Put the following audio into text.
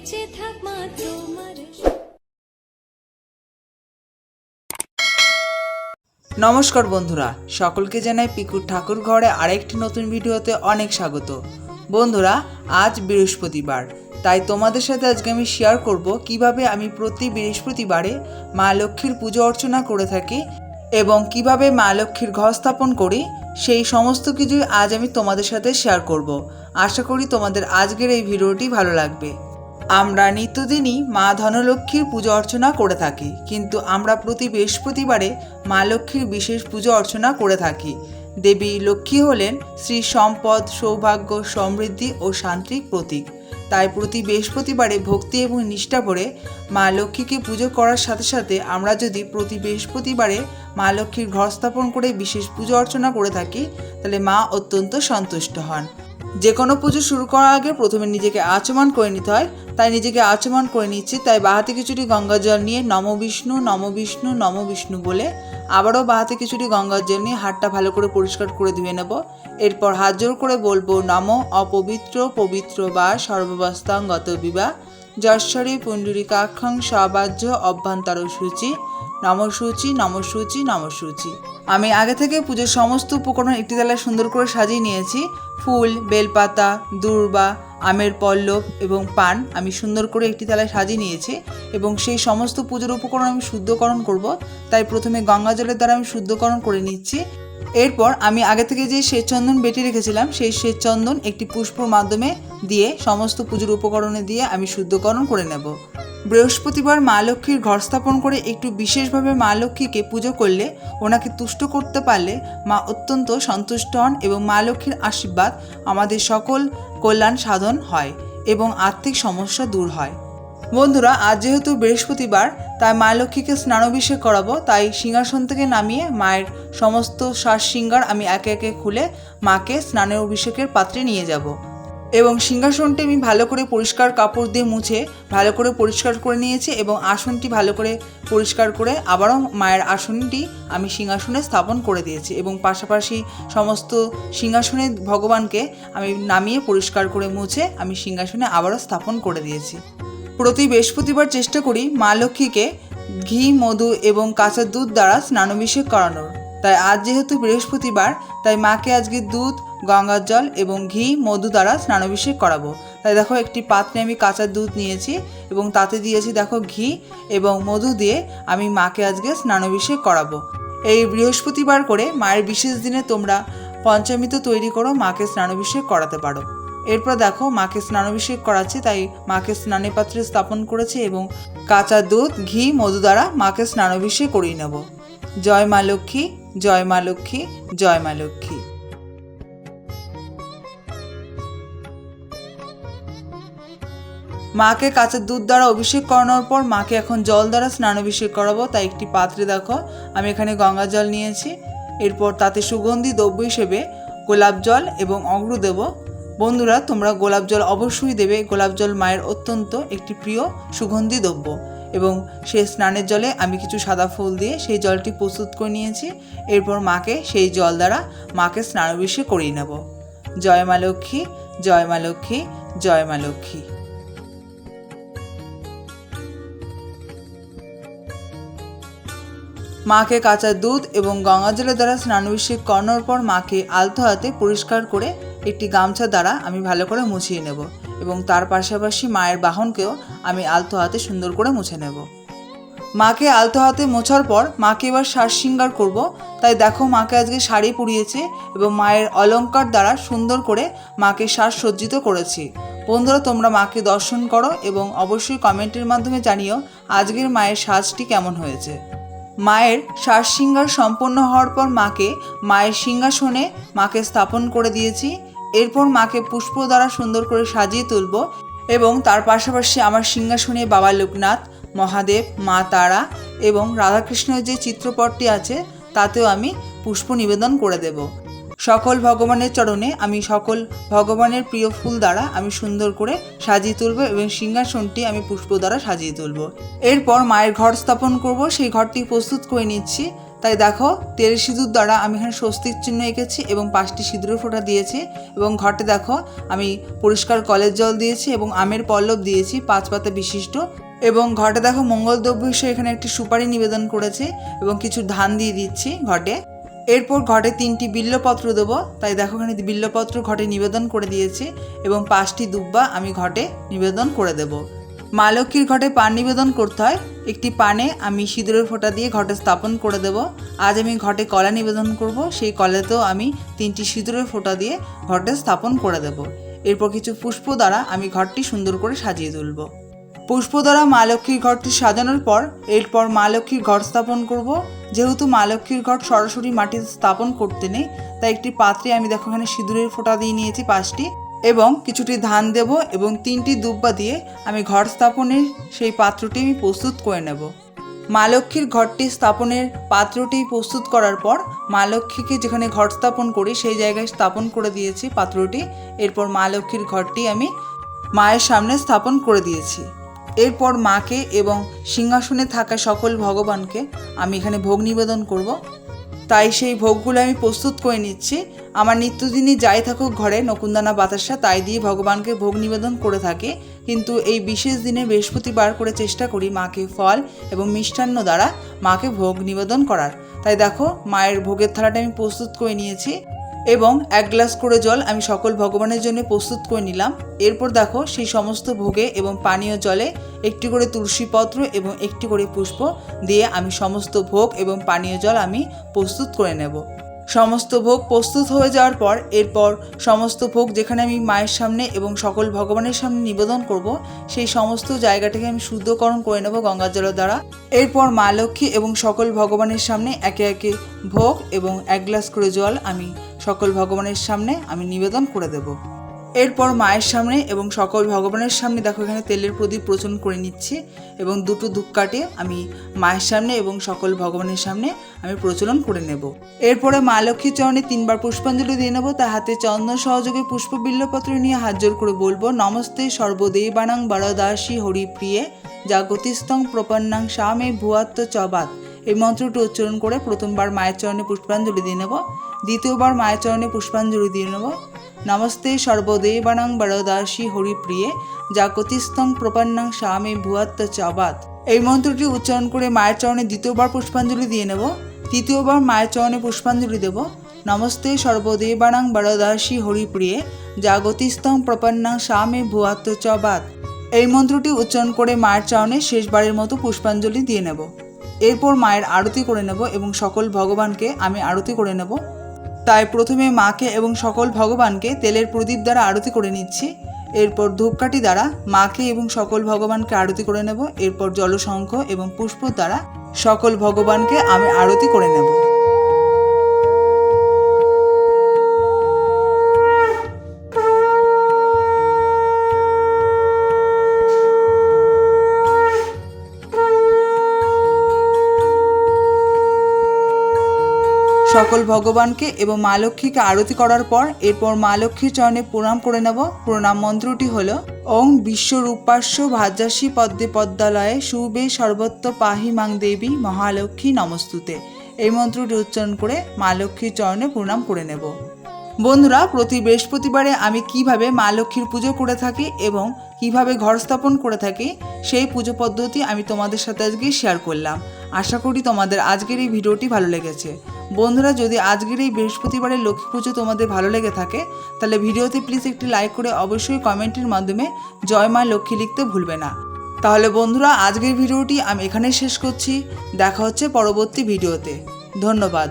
বেঁচে থাক নমস্কার বন্ধুরা, সকলকে জানাই পিকুর ঠাকুর ঘরে আরেকটি নতুন ভিডিওতে অনেক স্বাগত। বন্ধুরা, আজ বৃহস্পতিবার, তাই তোমাদের সাথে আজকে আমি শেয়ার করব কীভাবে আমি প্রতি বৃহস্পতিবারে মা লক্ষ্মীর পুজো অর্চনা করে থাকি এবং কীভাবে মা লক্ষ্মীর ঘর স্থাপন করি, সেই সমস্ত কিছুই আজ আমি তোমাদের সাথে শেয়ার করব। আশা করি তোমাদের আজকের এই ভিডিওটি ভালো লাগবে। আমরা নিত্যদিনই মা ধনলক্ষ্মীর পুজো অর্চনা করে থাকি, কিন্তু আমরা প্রতি বৃহস্পতিবারে মা লক্ষ্মীর বিশেষ পুজো অর্চনা করে থাকি। দেবী লক্ষ্মী হলেন শ্রী সম্পদ, সৌভাগ্য, সমৃদ্ধি ও শান্তির প্রতীক। তাই প্রতি বৃহস্পতিবারে ভক্তি এবং নিষ্ঠা ভরে মা লক্ষ্মীকে পুজো করার সাথে সাথে আমরা যদি প্রতি বৃহস্পতিবারে মা লক্ষ্মীর ঘর স্থাপন করে বিশেষ পুজো অর্চনা করে থাকি, তাহলে মা অত্যন্ত সন্তুষ্ট হন। যে কোনো পুজো শুরু করার আগে প্রথমে নিজেকে আচমন করে নিতে হয়। তাই নিজেকে আচমন করে নিচ্ছি। তাই বাহাতে কিছুটি গঙ্গা জল নিয়ে নম বিষ্ণু নম বিষ্ণু নম বিষ্ণু বলে আবারও বাহাতে কিছুটি গঙ্গার জল নিয়ে হাতটা ভালো করে পরিষ্কার করে ধুয়ে নেব। এরপর হাত জোর করে বলব, নম অপবিত্র, পবিত্র বা সর্ববস্তাঙ্গত বিবাহ যশ্বরী, পুণ্ডরিকাক্ষং সবাজ্য অভ্যন্তর সূচি নমসূচি নমসূচি নমসূচি। আমি আগে থেকে পুজোর সমস্ত উপকরণ একটি তালায় সুন্দর করে সাজিয়ে নিয়েছি। ফুল, বেলপাতা, দূর্বা, আমের পল্লব এবং পান আমি সুন্দর করে একটি তালায় সাজিয়ে নিয়েছি এবং সেই সমস্ত পুজোর উপকরণ আমি শুদ্ধকরণ করব। তাই প্রথমে গঙ্গা জলের দ্বারা আমি শুদ্ধকরণ করে নিচ্ছি। এরপর আমি আগে থেকে যে শ্বেত চন্দন বেটে রেখেছিলাম, সেই শ্বেত চন্দন একটি পুষ্পর মাধ্যমে দিয়ে সমস্ত পুজোর উপকরণে দিয়ে আমি শুদ্ধকরণ করে নেব। বৃহস্পতিবার মা লক্ষ্মীর ঘর স্থাপন করে একটু বিশেষভাবে মা লক্ষ্মীকে পুজো করলে ওনাকে তুষ্ট করতে পারলে মা অত্যন্ত সন্তুষ্ট হন এবং মা লক্ষ্মীর আশীর্বাদ আমাদের সকল কল্যাণ সাধন হয় এবং আর্থিক সমস্যা দূর হয়। বন্ধুরা, আজ যেহেতু বৃহস্পতিবার, তাই মা লক্ষ্মীকে স্নানাভিষেক করাবো, তাই সিংহাসন থেকে নামিয়ে মায়ের সমস্ত শ্বাস সিঙ্গার আমি একে একে খুলে মাকে স্নানের অভিষেকের পাত্রে নিয়ে যাব। এবং সিংহাসনটি আমি ভালো করে পরিষ্কার কাপড় দিয়ে মুছে, ভালো করে পরিষ্কার করে নিয়েছি এবং আসনটি ভালো করে পরিষ্কার করে আবারও মায়ের আসনটি আমি সিংহাসনে স্থাপন করে দিয়েছি এবং পাশাপাশি সমস্ত সিংহাসনে ভগবানকে আমি নামিয়ে পরিষ্কার করে মুছে আমি সিংহাসনে আবারও স্থাপন করে দিয়েছি। প্রতি বৃহস্পতিবার চেষ্টা করি মা লক্ষ্মীকে ঘি, মধু এবং কাঁচা দুধ দ্বারা স্নানাভিষেক করানোর। তাই আজ যেহেতু বৃহস্পতিবার, তাই মাকে আজকে দুধ, গঙ্গার জল এবং ঘি, মধু দ্বারা স্নানাভিষেক করাবো। তাই দেখো একটি পাত্রে আমি কাঁচা দুধ নিয়েছি এবং তাতে দিয়েছি দেখো ঘি এবং মধু দিয়ে আমি মাকে আজকে স্নানাভিষেক করাবো। এই বৃহস্পতিবার করে মায়ের বিশেষ দিনে তোমরা পঞ্চামৃত তৈরি করো, মাকে স্নানাভিষেক করাতে পারো। এরপর দেখো, মাকে স্নানাভিষেক করাচ্ছে, তাই মাকে স্নানের পাত্রে স্থাপন করেছে এবং কাঁচা দুধ, ঘি, মধু দ্বারা মাকে স্নানাভিষেক করিয়ে নেব। জয় মা লক্ষ্মী, জয় মা লক্ষ্মী, জয় মা লক্ষ্মী। মাকে কাঁচা দুধ দ্বারা অভিষেক করানোর পর মাকে এখন জল দ্বারা স্নানাভিষেক করাবো। তাই একটি পাত্রে দেখো, আমি এখানে গঙ্গা জল নিয়েছি। এরপর তাতে সুগন্ধি, দ্রব্য হিসেবে গোলাপ জল এবং অগ্র দেব বন্ধুরা, তোমরা গোলাপ জল অবশ্যই দেবে। গোলাপ জল মায়ের অত্যন্ত একটি প্রিয় সুগন্ধি দ্রব্য এবং সেই স্নানের জলে আমি কিছু সাদা ফুল দিয়ে সেই জলটি প্রস্তুত করে নিয়েছি। এরপর মাকে সেই জল দ্বারা মাকে স্নানাভিষেক করিয়ে নেব। জয় মা লক্ষ্মী, জয় মা লক্ষ্মী, জয় মা লক্ষ্মী। মাকে কাঁচা দুধ এবং গঙ্গা জলের দ্বারা স্নানাভিষেক করানোর পর মাকে আলতো হাতে পরিষ্কার করে একটি গামছা দ্বারা আমি ভালো করে মুছিয়ে নেব এবং তার পাশাপাশি মায়ের বাহনকেও আমি আলতো হাতে সুন্দর করে মুছে নেব। মাকে আলতো হাতে মোছার পর মাকে এবার শ্বাস সিঙ্গার করব। তাই দেখো মাকে আজকে শাড়ি পরিয়েছে এবং মায়ের অলংকার দ্বারা সুন্দর করে মাকে শ্বাস সজ্জিত করেছি। বন্ধুরা, তোমরা মাকে দর্শন করো এবং অবশ্যই কমেন্টের মাধ্যমে জানিও আজকের মায়ের সাজটি কেমন হয়েছে। মায়ের শ্বাস সিঙ্গার সম্পন্ন হওয়ার পর মাকে মায়ের সিংহাসনে মাকে স্থাপন করে দিয়েছি এরপর মাকে পুষ্প দ্বারা সুন্দর করে সাজিয়ে তুলব এবং তার পাশাপাশি আমার সিংহাসনে বাবা লোকনাথ, মহাদেব, মা তারা এবং রাধাকৃষ্ণের যে চিত্রপটটি আছে, তাতেও আমি পুষ্প নিবেদন করে দেব। সকল ভগবানের চরণে আমি সকল ভগবানের প্রিয় ফুল দ্বারা আমি সুন্দর করে সাজিয়ে তুলব এবং সিংহাসনটি আমি পুষ্প দ্বারা সাজিয়ে তুলব। এরপর মায়ের ঘর স্থাপন করব, সেই ঘরটি প্রস্তুত করে নিচ্ছি। তাই দেখো, তেল সিঁদুর দ্বারা আমি এখানে স্বস্তির চিহ্ন এঁকেছি এবং পাঁচটি সিঁদুরের ফোঁটা দিয়েছি এবং ঘরটি দেখো, আমি পরিষ্কার কলের জল দিয়েছি এবং আমের পল্লব দিয়েছি পাঁচ পাতা বিশিষ্ট এবং ঘটে দেখো মঙ্গল দ্রব্য হিসেবে এখানে একটি সুপারি নিবেদন করেছে এবং কিছু ধান দিয়ে দিচ্ছি ঘটে। এরপর ঘটে তিনটি বিল্লপত্র দেবো, তাই দেখো এখানে বিল্লপত্র ঘটে নিবেদন করে দিয়েছি এবং পাঁচটি দুব্বা আমি ঘটে নিবেদন করে দেব। মা লক্ষ্মীর ঘটে পান নিবেদন করতে হয়। একটি পানে আমি সিঁদুরের ফোঁটা দিয়ে ঘটে স্থাপন করে দেব। আজ আমি ঘটে কলা নিবেদন করব। সেই কলাতেও আমি তিনটি সিঁদুরের ফোঁটা দিয়ে ঘটে স্থাপন করে দেব। এরপর কিছু পুষ্প দ্বারা আমি ঘরটি সুন্দর করে সাজিয়ে তুলব। পুষ্প দ্বারা মা লক্ষ্মীর ঘরটি সাজানোর পর, এরপর মা লক্ষ্মীর ঘর স্থাপন করব। যেহেতু মা লক্ষ্মীর ঘর সরাসরি মাটিতে স্থাপন করতে নেই, তাই একটি পাত্রে আমি দেখো এখানে সিঁদুরের ফোঁটা দিয়ে নিয়েছি পাঁচটি। এবং কিছুটি ধান দেব এবং তিনটি দুব্বা দিয়ে আমি ঘর স্থাপনের সেই পাত্রটি আমি প্রস্তুত করে নেব। মা লক্ষ্মীর ঘরটি স্থাপনের পাত্রটি প্রস্তুত করার পর মা লক্ষ্মীকে যেখানে ঘর স্থাপন করি সেই জায়গায় স্থাপন করে দিয়েছি পাত্রটি। এরপর মা লক্ষ্মীর ঘরটি আমি মায়ের সামনে স্থাপন করে দিয়েছি। এরপর মাকে এবং সিংহাসনে থাকা সকল ভগবানকে আমি এখানে ভোগ নিবেদন করব। তাই সেই ভোগগুলো আমি প্রস্তুত করে নিচ্ছি। আমার নিত্যদিনই যাই থাকুক ঘরে নকুন্দানা বাতাসা তাই দিয়ে ভগবানকে ভোগ নিবেদন করে থাকি। কিন্তু এই বিশেষ দিনে বৃহস্পতিবার করে চেষ্টা করি মাকে ফল এবং মিষ্টান্ন দ্বারা মাকে ভোগ নিবেদন করার। তাই দেখো, মায়ের ভোগের থালাটা আমি প্রস্তুত করে নিয়েছি। এবং এক গ্লাস করে জল আমি সকল ভগবানের জন্য প্রস্তুত করে নিলাম। এরপর দেখো, সেই সমস্ত ভোগে এবং পানীয় জলে একটি করে তুলসী পত্র এবং একটি করে পুষ্প দিয়ে আমি সমস্ত ভোগ এবং পানীয় জল আমি প্রস্তুত করে নেব। সমস্ত ভোগ প্রস্তুত হয়ে যাওয়ার পর, এরপর সমস্ত ভোগ যেখানে আমি মায়ের সামনে এবং সকল ভগবানের সামনে নিবেদন করব, সেই সমস্ত জায়গাটাকে আমি শুদ্ধকরণ করে নেব গঙ্গার জলের দ্বারা। এরপর মা লক্ষ্মী এবং সকল ভগবানের সামনে একে একে ভোগ এবং এক গ্লাস করে জল আমি সকল ভগবানের সামনে আমি নিবেদন করে দেব। এরপর মায়ের সামনে এবং সকল ভগবানের সামনে, দেখো এখানে তেলের প্রদীপ প্রচলন করে নিচ্ছি এবং দুটো ধূপকাঠি আমি মায়ের সামনে এবং সকল ভগবানের সামনে আমি প্রচলন করে নেব। এরপরে মা লক্ষ্মীর চরণে তিনবার পুষ্পাঞ্জলি দিয়ে নেব, তার হাতে চন্দন সহযোগে পুষ্প বিল্লপত্র নিয়ে হাত জোর করে বলব, নমস্তে সর্বদেবানাং বরদাসী হরিপ্রিয়ে জাগতিস্তং প্রপন্নাং স্বামে ভুয়াত্ম চবাত এই মন্ত্রটি উচ্চারণ করে প্রথমবার মায়ের চরণে পুষ্পাঞ্জলি দিয়ে নেব, দ্বিতীয়বার মায়ের চরণে পুষ্পাঞ্জলি দিয়ে নেব। নমস্তে সর্বদেবানাং বরদাসী হরিপ্রিয়ে জাগতিস্তং প্রপন্নাং স্বামী ভুয়াত্ম চাবাত। এই মন্ত্রটি উচ্চারণ করে মায়ের চরণে দ্বিতীয়বার পুষ্পাঞ্জলি দিয়ে নেব, তৃতীয়বার মায়ের চরণে পুষ্পাঞ্জলি দেব। নমস্তে সর্বদেবানাং বরদাসী হরিপ্রিয়ে জাগতিস্তং প্রপন্নাং স্বামী ভুয়াত্ম চাবাত। এই মন্ত্রটি উচ্চারণ করে মায়ের চরণে শেষবারের মতো পুষ্পাঞ্জলি দিয়ে নেব। এরপর মায়ের আরতি করে নেব এবং সকল ভগবানকে আমি আরতি করে নেব। তাই প্রথমে মাকে এবং সকল ভগবানকে তেলের প্রদীপ দ্বারা আরতি করে নিচ্ছি। এরপর ধূপকাঠি দ্বারা মাকে এবং সকল ভগবানকে আরতি করে নেব। এরপর জলশঙ্খ এবং পুষ্প দ্বারা সকল ভগবানকে আমি আরতি করে নেব। সকল ভগবানকে এবং মা লক্ষ্মীকে আরতি করার পর এরপর মা লক্ষ্মীর চরণে প্রণাম করে নেব। প্রণাম মন্ত্রটি হলো, ওং বিশ্বরূপাস্য ভাজ্যাসী পদ্মে পদ্মালয়ে সুবে সর্বত্র পাহি মাং দেবী মহালক্ষ্মী নমস্তুতে। এই মন্ত্রটি উচ্চারণ করে মা লক্ষ্মীর চরণে প্রণাম করে নেব। বন্ধুরা, প্রতি বৃহস্পতিবারে আমি কীভাবে মা লক্ষ্মীর পুজো করে থাকি এবং কীভাবে ঘর স্থাপন করে থাকি, সেই পুজো পদ্ধতি আমি তোমাদের সাথে আজকে শেয়ার করলাম। আশা করি তোমাদের আজকের এই ভিডিওটি ভালো লেগেছে। বন্ধুরা, যদি আজকের এই বৃহস্পতিবারের লক্ষ্মী পুজো তোমাদের ভালো লেগে থাকে, তাহলে ভিডিওতে প্লিজ একটি লাইক করে অবশ্যই কমেন্টের মাধ্যমে জয় মা লক্ষ্মী লিখতে ভুলবে না। তাহলে বন্ধুরা, আজকের ভিডিওটি আমি এখানে শেষ করছি। দেখা হচ্ছে পরবর্তী ভিডিওতে। ধন্যবাদ।